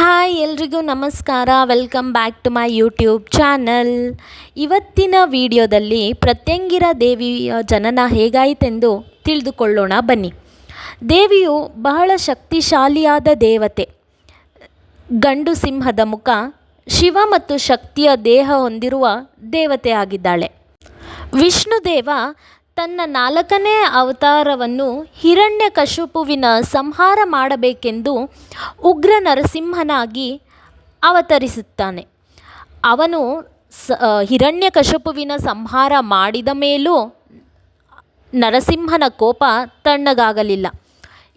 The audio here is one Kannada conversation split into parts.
ಹಾಯ್ ಎಲ್ರಿಗೂ ನಮಸ್ಕಾರ. Welcome back to my YouTube channel ಇವತ್ತಿನ ವಿಡಿಯೋದಲ್ಲಿ ಪ್ರತ್ಯಂಗಿರ ದೇವಿಯ ಜನನ ಹೇಗಾಯಿತೆಂದು ತಿಳಿದುಕೊಳ್ಳೋಣ ಬನ್ನಿ. ದೇವಿಯು ಬಹಳ ಶಕ್ತಿಶಾಲಿಯಾದ ದೇವತೆ. ಗಂಡು ಸಿಂಹದ ಮುಖ ಶಿವ ಮತ್ತು ಶಕ್ತಿಯ ದೇಹ ಹೊಂದಿರುವ ದೇವತೆ ಆಗಿದ್ದಾಳೆ ವಿಷ್ಣುದೇವ ತನ್ನ ನಾಲ್ಕನೇ ಅವತಾರವನ್ನು ಹಿರಣ್ಯಕಶಿಪುವಿನ ಸಂಹಾರ ಮಾಡಬೇಕೆಂದು ಉಗ್ರ ನರಸಿಂಹನಾಗಿ ಅವತರಿಸುತ್ತಾನೆ. ಅವನು ಸ ಹಿರಣ್ಯಕಶಿಪುವಿನ ಸಂಹಾರ ಮಾಡಿದ ಮೇಲೂ ನರಸಿಂಹನ ಕೋಪ ತಣ್ಣಗಾಗಲಿಲ್ಲ.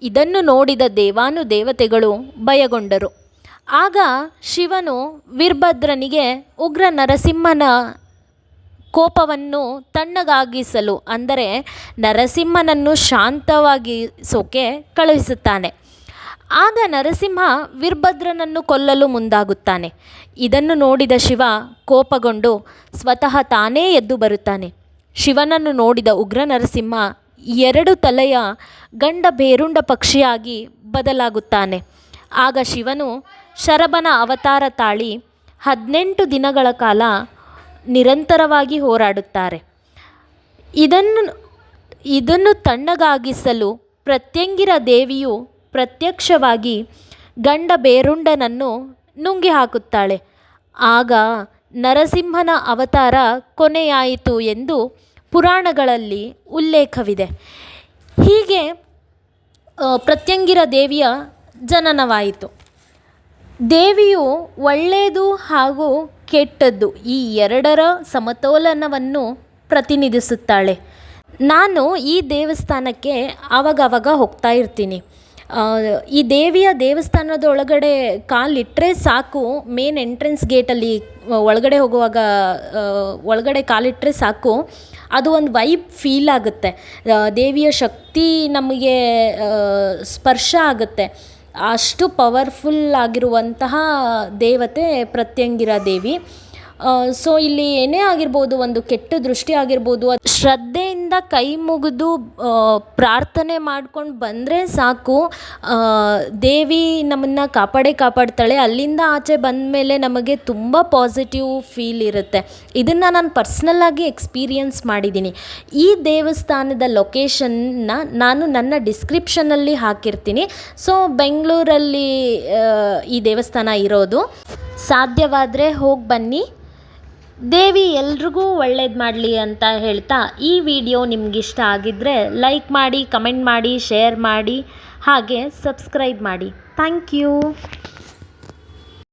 ಇದನ್ನು ನೋಡಿದ ದೇವಾನು ದೇವತೆಗಳು ಭಯಗೊಂಡರು. ಆಗ ಶಿವನು ವೀರಭದ್ರನಿಗೆ ಉಗ್ರ ನರಸಿಂಹನ ಕೋಪವನ್ನು ತಣ್ಣಗಾಗಿಸಲು, ಅಂದರೆ ನರಸಿಂಹನನ್ನು ಶಾಂತವಾಗಿಸೋಕೆ ಕಳುಹಿಸುತ್ತಾನೆ. ಆಗ ನರಸಿಂಹ ವೀರಭದ್ರನನ್ನು ಕೊಲ್ಲಲು ಮುಂದಾಗುತ್ತಾನೆ. ಇದನ್ನು ನೋಡಿದ ಶಿವ ಕೋಪಗೊಂಡು ಸ್ವತಃ ತಾನೇ ಎದ್ದು ಬರುತ್ತಾನೆ. ಶಿವನನ್ನು ನೋಡಿದ ಉಗ್ರ ನರಸಿಂಹ ಎರಡು ತಲೆಯ ಗಂಡ ಬೇರುಂಡ ಪಕ್ಷಿಯಾಗಿ ಬದಲಾಗುತ್ತಾನೆ. ಆಗ ಶಿವನು ಶರಬನ ಅವತಾರ ತಾಳಿ ಹದಿನೆಂಟು ದಿನಗಳ ಕಾಲ ನಿರಂತರವಾಗಿ ಹೋರಾಡುತ್ತಾರೆ. ಇದನ್ನು ಇದನ್ನು ತಣ್ಣಗಾಗಿಸಲು ಪ್ರತ್ಯಂಗಿರ ದೇವಿಯು ಪ್ರತ್ಯಕ್ಷವಾಗಿ ಗಂಡ ಬೇರುಂಡನನ್ನು ನುಂಗಿ ಹಾಕುತ್ತಾಳೆ. ಆಗ ನರಸಿಂಹನ ಅವತಾರ ಕೊನೆಯಾಯಿತು ಎಂದು ಪುರಾಣಗಳಲ್ಲಿ ಉಲ್ಲೇಖವಿದೆ. ಹೀಗೆ ಪ್ರತ್ಯಂಗಿರ ದೇವಿಯ ಜನನವಾಯಿತು. ದೇವಿಯು ಒಳ್ಳೆಯದು ಹಾಗೂ ಕೆಟ್ಟದ್ದು ಈ ಎರಡರ ಸಮತೋಲನವನ್ನು ಪ್ರತಿನಿಧಿಸುತ್ತಾಳೆ. ನಾನು ಈ ದೇವಸ್ಥಾನಕ್ಕೆ ಆವಾಗವಾಗ ಹೋಗ್ತಾ ಇರ್ತೀನಿ. ಈ ದೇವಿಯ ದೇವಸ್ಥಾನದ ಒಳಗಡೆ ಕಾಲಿಟ್ಟರೆ ಸಾಕು ಮೇನ್ ಎಂಟ್ರೆನ್ಸ್ ಗೇಟಲ್ಲಿ ಒಳಗಡೆ ಹೋಗುವಾಗ ಒಳಗಡೆ ಕಾಲಿಟ್ಟರೆ ಸಾಕು, ಅದು ಒಂದು ವೈಬ್ ಫೀಲ್ ಆಗುತ್ತೆ. ದೇವಿಯ ಶಕ್ತಿ ನಮಗೆ ಸ್ಪರ್ಶ ಆಗುತ್ತೆ. ಅಷ್ಟು ಪವರ್ಫುಲ್ ಆಗಿರುವಂತಹ ದೇವತೆ ಪ್ರತ್ಯಂಗಿರ ದೇವಿ ಸೊ ಇಲ್ಲಿ ಏನೇ ಆಗಿರ್ಬೋದು, ಒಂದು ಕೆಟ್ಟ ದೃಷ್ಟಿ ಆಗಿರ್ಬೋದು, ಅದು ಶ್ರದ್ಧೆಯಿಂದ ಕೈ ಮುಗಿದು ಪ್ರಾರ್ಥನೆ ಮಾಡ್ಕೊಂಡು ಬಂದರೆ ಸಾಕು. ದೇವಿ ನಮ್ಮನ್ನು ಕಾಪಾಡೇ ಕಾಪಾಡ್ತಾಳೆ. ಅಲ್ಲಿಂದ ಆಚೆ ಬಂದ ಮೇಲೆ ನಮಗೆ ತುಂಬ ಪಾಸಿಟಿವ್ ಫೀಲ್ ಇರುತ್ತೆ. ಇದನ್ನು ನಾನು ಪರ್ಸ್ನಲ್ಲಾಗಿ ಎಕ್ಸ್ಪೀರಿಯನ್ಸ್ ಮಾಡಿದ್ದೀನಿ ಈ ದೇವಸ್ಥಾನದ ಲೊಕೇಶನ್ನ ನಾನು ನನ್ನ ಡಿಸ್ಕ್ರಿಪ್ಷನಲ್ಲಿ ಹಾಕಿರ್ತೀನಿ. ಸೊ ಬೆಂಗಳೂರಲ್ಲಿ ಈ ದೇವಸ್ಥಾನ ಇರೋದು. ಸಾಧ್ಯವಾದರೆ ಹೋಗಿ ಬನ್ನಿ. ದೇವಿ, ಎಲ್ರಿಗೂ ಒಳ್ಳೇದು ಮಾಡಲಿ ಅಂತ ಹೇಳ್ತಾ ಈ ವಿಡಿಯೋ ನಿಮಗಿಷ್ಟ ಆಗಿದ್ದರೆ ಲೈಕ್ ಮಾಡಿ, ಕಮೆಂಟ್ ಮಾಡಿ, ಶೇರ್ ಮಾಡಿ, ಹಾಗೆ ಸಬ್ಸ್ಕ್ರೈಬ್ ಮಾಡಿ. Thank you.